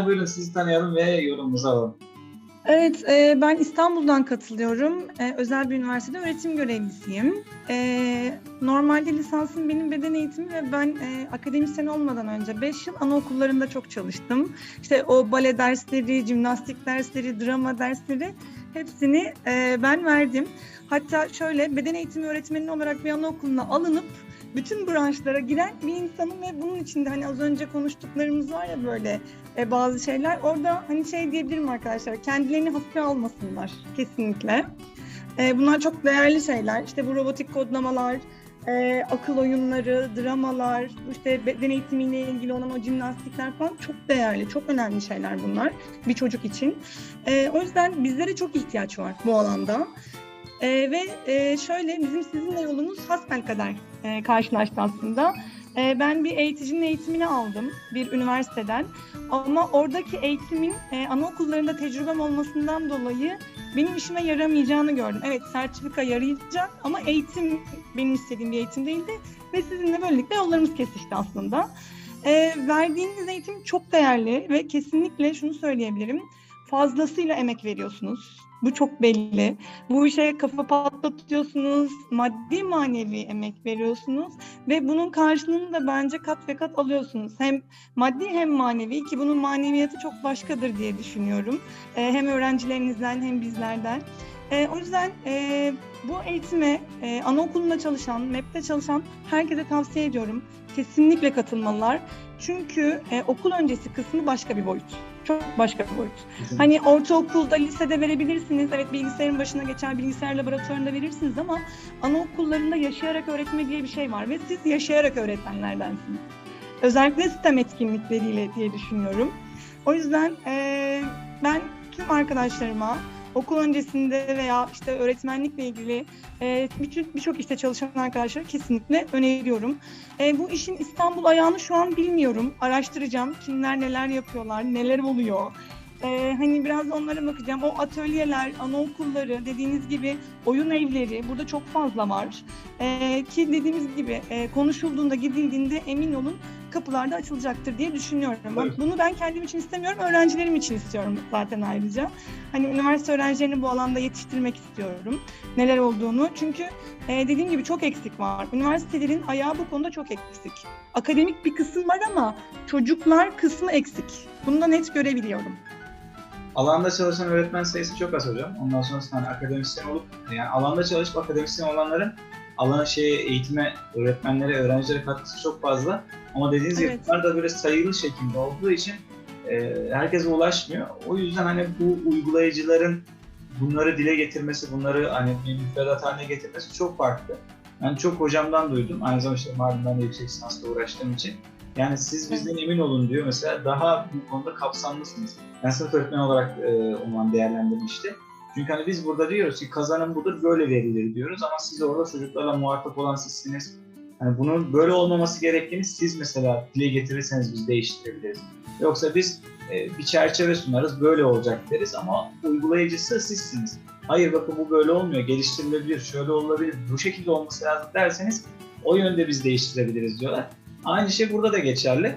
Teşekkürler. Buyurun sizi tanıyalım ve yorumunuzu alalım. Evet, e, ben İstanbul'dan katılıyorum. E, özel bir üniversitede öğretim görevlisiyim. E, normalde lisansım benim beden eğitimi ve ben e, akademisyen olmadan önce 5 yıl anaokullarında çok çalıştım. İşte o bale dersleri, jimnastik dersleri, drama dersleri hepsini e, ben verdim. Hatta şöyle beden eğitimi öğretmeni olarak bir anaokuluna alınıp bütün branşlara giren bir insanım ve bunun içinde hani az önce konuştuklarımız var ya böyle e, bazı şeyler orada hani şey diyebilirim arkadaşlar kendilerini hafife almasınlar kesinlikle. E, bunlar çok değerli şeyler. İşte bu robotik kodlamalar, e, akıl oyunları, dramalar, işte beden eğitimiyle ilgili olan o jimnastikler falan çok değerli, çok önemli şeyler bunlar bir çocuk için. E, o yüzden bizlere çok ihtiyaç var bu alanda. E, ve e, şöyle bizim sizinle yolumuz hasbelkader e, karşılaştı aslında. E, ben bir eğiticinin eğitimini aldım bir üniversiteden. Ama oradaki eğitimin e, anaokullarında tecrübem olmasından dolayı benim işime yaramayacağını gördüm. Evet sertifika yarayacak ama eğitim benim istediğim bir eğitim değildi. Ve sizinle böylelikle yollarımız kesişti aslında. E, verdiğiniz eğitim çok değerli ve kesinlikle şunu söyleyebilirim. Fazlasıyla emek veriyorsunuz bu çok belli. Bu işe kafa patlatıyorsunuz, maddi manevi emek veriyorsunuz ve bunun karşılığını da bence kat ve kat alıyorsunuz. Hem maddi hem manevi ki bunun maneviyatı çok başkadır diye düşünüyorum. E, hem öğrencilerinizden hem bizlerden. E, o yüzden e, bu eğitime e, anaokulunda çalışan, MEP'te çalışan herkese tavsiye ediyorum. Kesinlikle katılmalılar. Çünkü e, okul öncesi kısmı başka bir boyut çok başka bir boyut. Hani ortaokulda, lisede verebilirsiniz. Evet bilgisayarın başına geçer, bilgisayar laboratuvarında verirsiniz ama anaokullarında yaşayarak öğretme diye bir şey var ve siz yaşayarak öğretmenlerdensiniz. Özellikle sistem etkinlikleriyle diye düşünüyorum. O yüzden e, ben tüm arkadaşlarıma okul öncesinde veya işte öğretmenlikle ilgili e, birçok bir işte çalışan arkadaşlar kesinlikle öneriyorum. E, bu işin İstanbul ayağını şu an bilmiyorum. Araştıracağım. Kimler neler yapıyorlar, neler oluyor. Ee, hani biraz onlara bakacağım. O atölyeler, anaokulları, dediğiniz gibi oyun evleri burada çok fazla var. Ee, ki dediğimiz gibi e, konuşulduğunda, gidildiğinde emin olun kapılarda açılacaktır diye düşünüyorum. Evet. Bunu ben kendim için istemiyorum, öğrencilerim için istiyorum zaten ayrıca. Hani üniversite öğrencilerini bu alanda yetiştirmek istiyorum. Neler olduğunu. Çünkü e, dediğim gibi çok eksik var. Üniversitelerin ayağı bu konuda çok eksik. Akademik bir kısım var ama çocuklar kısmı eksik. Bunu da net görebiliyorum. Alanda çalışan öğretmen sayısı çok az hocam. Ondan sonra hani akademisyen olup yani alanda çalışıp akademisyen olanların alan şey eğitime, öğretmenlere, öğrencilere katkısı çok fazla. Ama dediğiniz evet. gibi bunlar da böyle sayılı şekilde olduğu için e, herkese ulaşmıyor. O yüzden hani bu uygulayıcıların bunları dile getirmesi, bunları hani bir müfredat haline getirmesi çok farklı. Ben çok hocamdan duydum. Aynı zamanda işte Mardin'den de yüksek lisansla uğraştığım için. Yani siz bizden emin olun diyor. Mesela daha bu konuda kapsamlısınız. Ben sınıf öğretmeni olarak e, o değerlendirmişti. Çünkü hani biz burada diyoruz ki kazanım budur böyle verilir diyoruz ama siz orada çocuklarla muhatap olan sizsiniz. Yani bunun böyle olmaması gerektiğini siz mesela dile getirirseniz biz değiştirebiliriz. Yoksa biz e, bir çerçeve sunarız böyle olacak deriz ama uygulayıcısı sizsiniz. Hayır bakın bu böyle olmuyor geliştirilebilir şöyle olabilir bu şekilde olması lazım derseniz o yönde biz değiştirebiliriz diyorlar. Aynı şey burada da geçerli.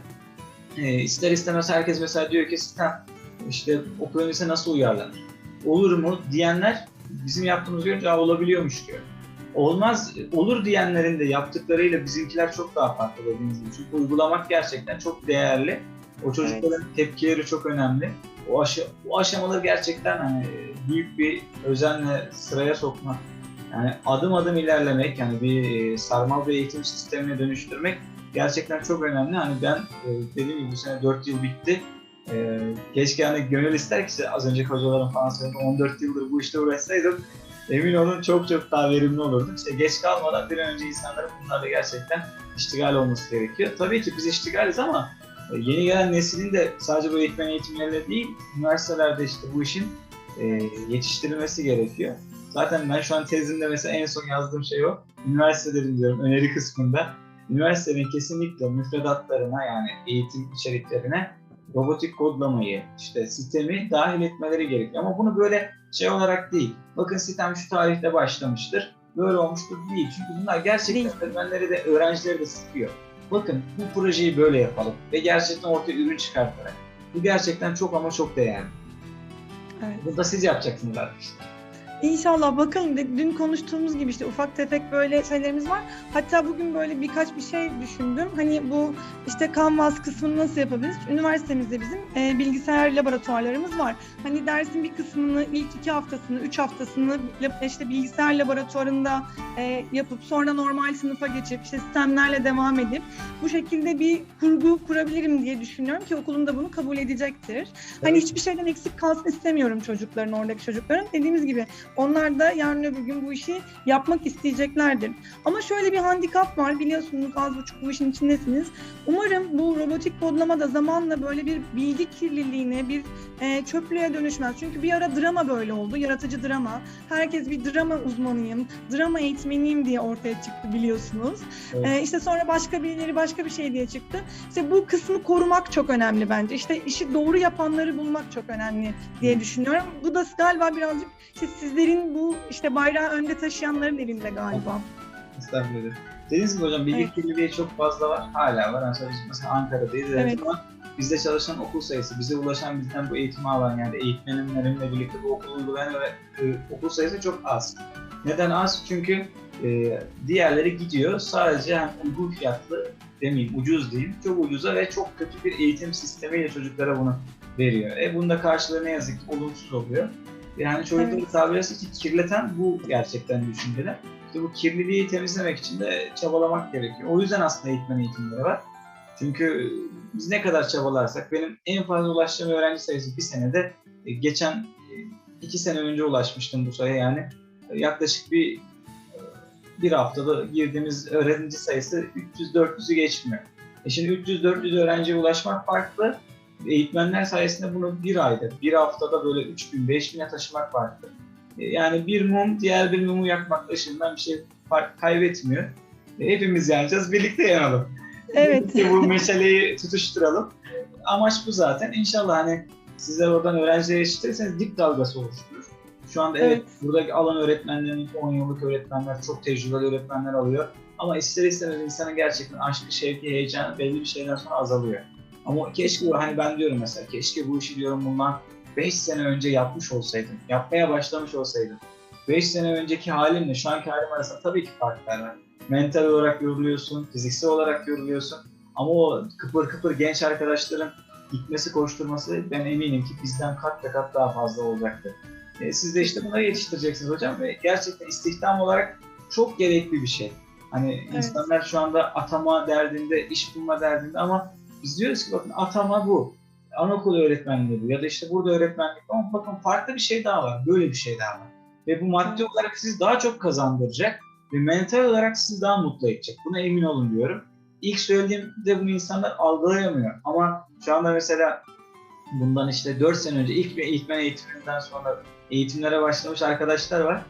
E, ister istemez herkes mesela diyor ki sistem işte okul öncesi nasıl uyarlanır? Olur mu diyenler bizim yaptığımız görünce olabiliyormuş diyor. Olmaz, olur diyenlerin de yaptıklarıyla bizimkiler çok daha farklı dediğiniz gibi. Çünkü uygulamak gerçekten çok değerli. O çocukların evet. tepkileri çok önemli. O, aşı, o aşamaları gerçekten hani büyük bir özenle sıraya sokmak, yani adım adım ilerlemek, yani bir e, sarmal bir eğitim sistemine dönüştürmek gerçekten çok önemli. Hani ben e, dediğim gibi bu sene 4 yıl bitti. E, keşke hani gönül ister ki az önce hocalarım falan söyledi 14 yıldır bu işte uğraşsaydım emin olun çok çok daha verimli olurduk. İşte geç kalmadan bir an önce insanların bunlarla gerçekten iştigal olması gerekiyor. Tabii ki biz iştigaliz ama e, yeni gelen neslin de sadece bu eğitmen eğitimlerinde değil, üniversitelerde işte bu işin e, yetiştirilmesi gerekiyor. Zaten ben şu an tezimde mesela en son yazdığım şey o. Üniversitelerin diyorum öneri kısmında. Üniversitelerin kesinlikle müfredatlarına yani eğitim içeriklerine robotik kodlamayı, işte sistemi dahil etmeleri gerekiyor. Ama bunu böyle şey olarak değil. Bakın sistem şu tarihte başlamıştır. Böyle olmuştur değil. Çünkü bunlar gerçekten öğretmenleri de öğrencileri de sıkıyor. Bakın bu projeyi böyle yapalım ve gerçekten ortaya ürün çıkartarak. Bu gerçekten çok ama çok değerli. Evet. Bunu da siz yapacaksınız artık işte. İnşallah bakalım dün konuştuğumuz gibi işte ufak tefek böyle şeylerimiz var. Hatta bugün böyle birkaç bir şey düşündüm. Hani bu işte Canvas kısmını nasıl yapabiliriz? Üniversitemizde bizim e, bilgisayar laboratuvarlarımız var. Hani dersin bir kısmını ilk iki haftasını, üç haftasını işte bilgisayar laboratuvarında e, yapıp sonra normal sınıfa geçip işte sistemlerle devam edip bu şekilde bir kurgu kurabilirim diye düşünüyorum ki okulum da bunu kabul edecektir. Hani hiçbir şeyden eksik kalsın istemiyorum çocukların, oradaki çocukların. Dediğimiz gibi onlar da yarın öbür gün bu işi yapmak isteyeceklerdir. Ama şöyle bir handikap var biliyorsunuz az buçuk bu işin içindesiniz. Umarım bu robotik kodlama da zamanla böyle bir bilgi kirliliğine, bir e, çöplüğe dönüşmez. Çünkü bir ara drama böyle oldu, yaratıcı drama. Herkes bir drama uzmanıyım, drama eğitmeniyim diye ortaya çıktı biliyorsunuz. Evet. E, işte sonra başka birileri başka bir şey diye çıktı. İşte bu kısmı korumak çok önemli bence. İşte işi doğru yapanları bulmak çok önemli diye düşünüyorum. Bu da galiba birazcık işte sizlerin bu işte bayrağı önde taşıyanların elinde galiba. Estağfurullah. Dediğiniz gibi hocam bilgi Evet. kirliliği çok fazla var. Hala var. Biz mesela Ankara'dayız. Evet. Ama bizde çalışan okul sayısı, bize ulaşan bizden bu eğitimi alan yani eğitmenlerimle birlikte bu okulu uygulayan ve e, okul sayısı çok az. Neden az? Çünkü e, diğerleri gidiyor. Sadece hem uygun fiyatlı demeyeyim ucuz diyeyim. Çok ucuza ve çok kötü bir eğitim sistemiyle çocuklara bunu veriyor. E bunun da karşılığı ne yazık ki olumsuz oluyor. Yani çocukları Evet. tabiri ki kirleten bu gerçekten düşünceler. İşte bu kirliliği temizlemek için de çabalamak gerekiyor. O yüzden aslında eğitmen eğitimleri var. Çünkü biz ne kadar çabalarsak benim en fazla ulaştığım öğrenci sayısı bir senede e, geçen e, iki sene önce ulaşmıştım bu sayıya yani E, yaklaşık bir bir haftada girdiğimiz öğrenci sayısı 300-400'ü geçmiyor. E şimdi 300-400 öğrenciye ulaşmak farklı. Eğitmenler sayesinde bunu bir ayda, bir haftada böyle 3 gün, 5 güne taşımak farklı. E, Yani bir mum diğer bir mumu yakmak dışından bir şey fark kaybetmiyor. E, Hepimiz yanacağız, birlikte yanalım. Evet. Birlikte bu meseleyi tutuşturalım. Amaç bu zaten. İnşallah hani sizler oradan öğrencilere yetiştirirseniz dip dalgası oluşturur. Şu anda evet, Evet. buradaki alan öğretmenlerinin 10 yıllık öğretmenler, çok tecrübeli öğretmenler alıyor. Ama ister istemez insanın gerçekten aşkı, şevki, heyecanı belli bir şeyden sonra azalıyor. Ama keşke hani ben diyorum mesela keşke bu işi diyorum bundan 5 sene önce yapmış olsaydım. Yapmaya başlamış olsaydım. 5 sene önceki halimle şu anki halim arasında tabii ki farklar var. Mental olarak yoruluyorsun, fiziksel olarak yoruluyorsun. Ama o kıpır kıpır genç arkadaşların gitmesi, koşturması ben eminim ki bizden kat ve kat daha fazla olacaktır. E, siz de işte bunları yetiştireceksiniz hocam ve gerçekten istihdam olarak çok gerekli bir şey. Hani Evet. insanlar şu anda atama derdinde, iş bulma derdinde ama biz diyoruz ki bakın atama bu. Anaokulu öğretmenliği bu ya da işte burada öğretmenlik ama bakın farklı bir şey daha var. Böyle bir şey daha var. Ve bu maddi olarak sizi daha çok kazandıracak ve mental olarak sizi daha mutlu edecek. Buna emin olun diyorum. İlk söylediğimde bunu insanlar algılayamıyor. Ama şu anda mesela bundan işte 4 sene önce ilk bir eğitmen eğitiminden sonra eğitimlere başlamış arkadaşlar var.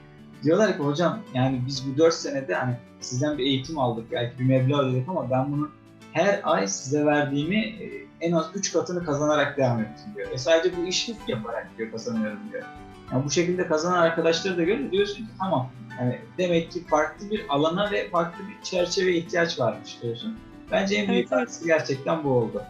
Diyorlar ki hocam yani biz bu 4 senede hani sizden bir eğitim aldık belki bir meblağ ödedik ama ben bunu her ay size verdiğimi e, en az 3 katını kazanarak devam ettim diyor. Ve sadece bu işi yaparak diyor kazanıyorum diyor. Yani bu şekilde kazanan arkadaşları da görünce diyorsun ki tamam yani demek ki farklı bir alana ve farklı bir çerçeve ihtiyaç varmış diyorsun. Bence en büyük Evet, evet. gerçekten bu oldu.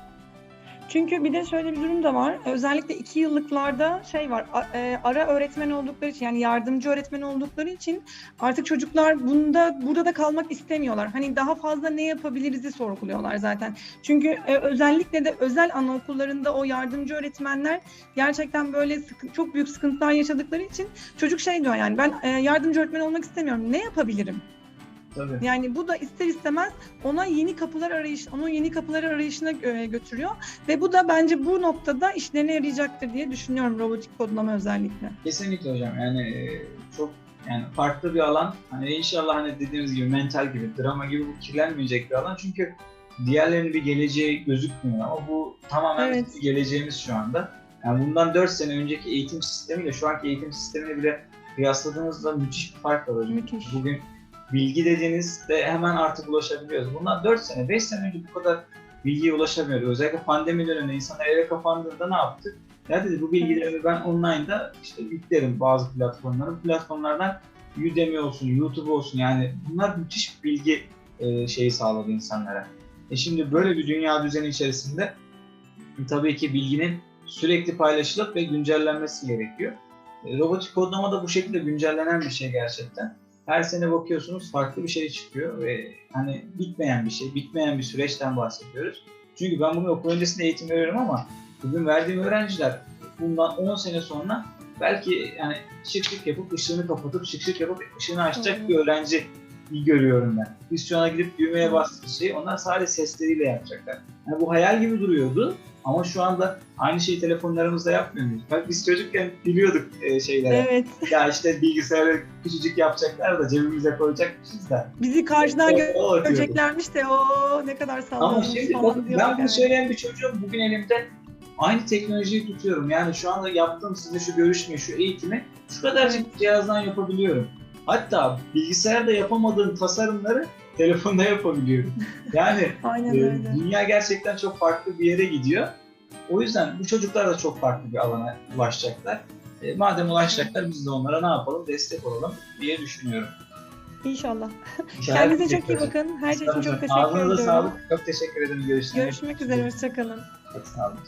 Çünkü bir de şöyle bir durum da var. Özellikle iki yıllıklarda şey var. e, ara öğretmen oldukları için yani yardımcı öğretmen oldukları için artık çocuklar bunda burada da kalmak istemiyorlar. Hani daha fazla ne yapabiliriz'i sorguluyorlar zaten. Çünkü e, özellikle de özel anaokullarında o yardımcı öğretmenler gerçekten böyle sıkı- çok büyük sıkıntılar yaşadıkları için çocuk şey diyor yani ben e, yardımcı öğretmen olmak istemiyorum. Ne yapabilirim? Tabii. Yani bu da ister istemez ona yeni kapılar arayış, onun yeni kapılar arayışına e, götürüyor ve bu da bence bu noktada işlerine yarayacaktır diye düşünüyorum robotik kodlama özellikle. Kesinlikle hocam yani e, çok yani farklı bir alan. Hani inşallah hani dediğimiz gibi mental gibi, drama gibi bu kirlenmeyecek bir alan. Çünkü diğerlerinin bir geleceği gözükmüyor ama bu tamamen Evet. geleceğimiz şu anda. Yani bundan 4 sene önceki eğitim sistemiyle şu anki eğitim sistemini bile kıyasladığımızda müthiş bir fark var hocam. Müthiş. Bugün bilgi dediğinizde hemen artık ulaşabiliyoruz. Bundan 4 sene, 5 sene önce bu kadar bilgiye ulaşamıyordu. Özellikle pandemi döneminde insanlar eve kapandığında ne yaptık? Ya dedi bu bilgileri ben online'da işte yüklerim bazı platformlara. Platformlardan Udemy olsun, YouTube olsun yani bunlar müthiş bir bilgi e, şeyi sağladı insanlara. E şimdi böyle bir dünya düzeni içerisinde tabii ki bilginin sürekli paylaşılıp ve güncellenmesi gerekiyor. E, Robotik kodlama da bu şekilde güncellenen bir şey gerçekten. Her sene bakıyorsunuz farklı bir şey çıkıyor ve hani bitmeyen bir şey, bitmeyen bir süreçten bahsediyoruz. Çünkü ben bunu okul öncesinde eğitim veriyorum ama bugün verdiğim öğrenciler bundan 10 sene sonra belki yani şık şık yapıp ışığını kapatıp şık şık yapıp ışığını açacak hı. bir öğrenci görüyorum ben. Biz şu ana gidip düğmeye bastığımız şeyi onlar sadece sesleriyle yapacaklar. Yani bu hayal gibi duruyordu ama şu anda aynı şeyi telefonlarımızda yapmıyor muyuz? Bak biz çocukken biliyorduk e, şeylere. Evet. Ya işte bilgisayarı küçücük yapacaklar da cebimize koyacakmışız da. Bizi karşıdan O- o göreceklermiş de o ne kadar Ama sallanmış şimdi falan diyorduk ben bunu yani. söyleyen bir çocuğum bugün elimde aynı teknolojiyi tutuyorum. Yani şu anda yaptığım size şu görüşmeyi, şu eğitimi şu kadarcık cihazdan yapabiliyorum. Hatta bilgisayarda yapamadığım tasarımları telefonda yapabiliyorum. Yani Aynen e, öyle. dünya gerçekten çok farklı bir yere gidiyor. O yüzden bu çocuklar da çok farklı bir alana ulaşacaklar. E, madem ulaşacaklar biz de onlara ne yapalım? Destek olalım diye düşünüyorum. İnşallah. İnşallah Kendinize çok iyi ederim. bakın. Her şey için çok teşekkür Ağzınıza ediyorum. sağlık. Çok teşekkür ederim. Görüşmek Görüşmek üzere. Hoşçakalın. Çok sağ olun.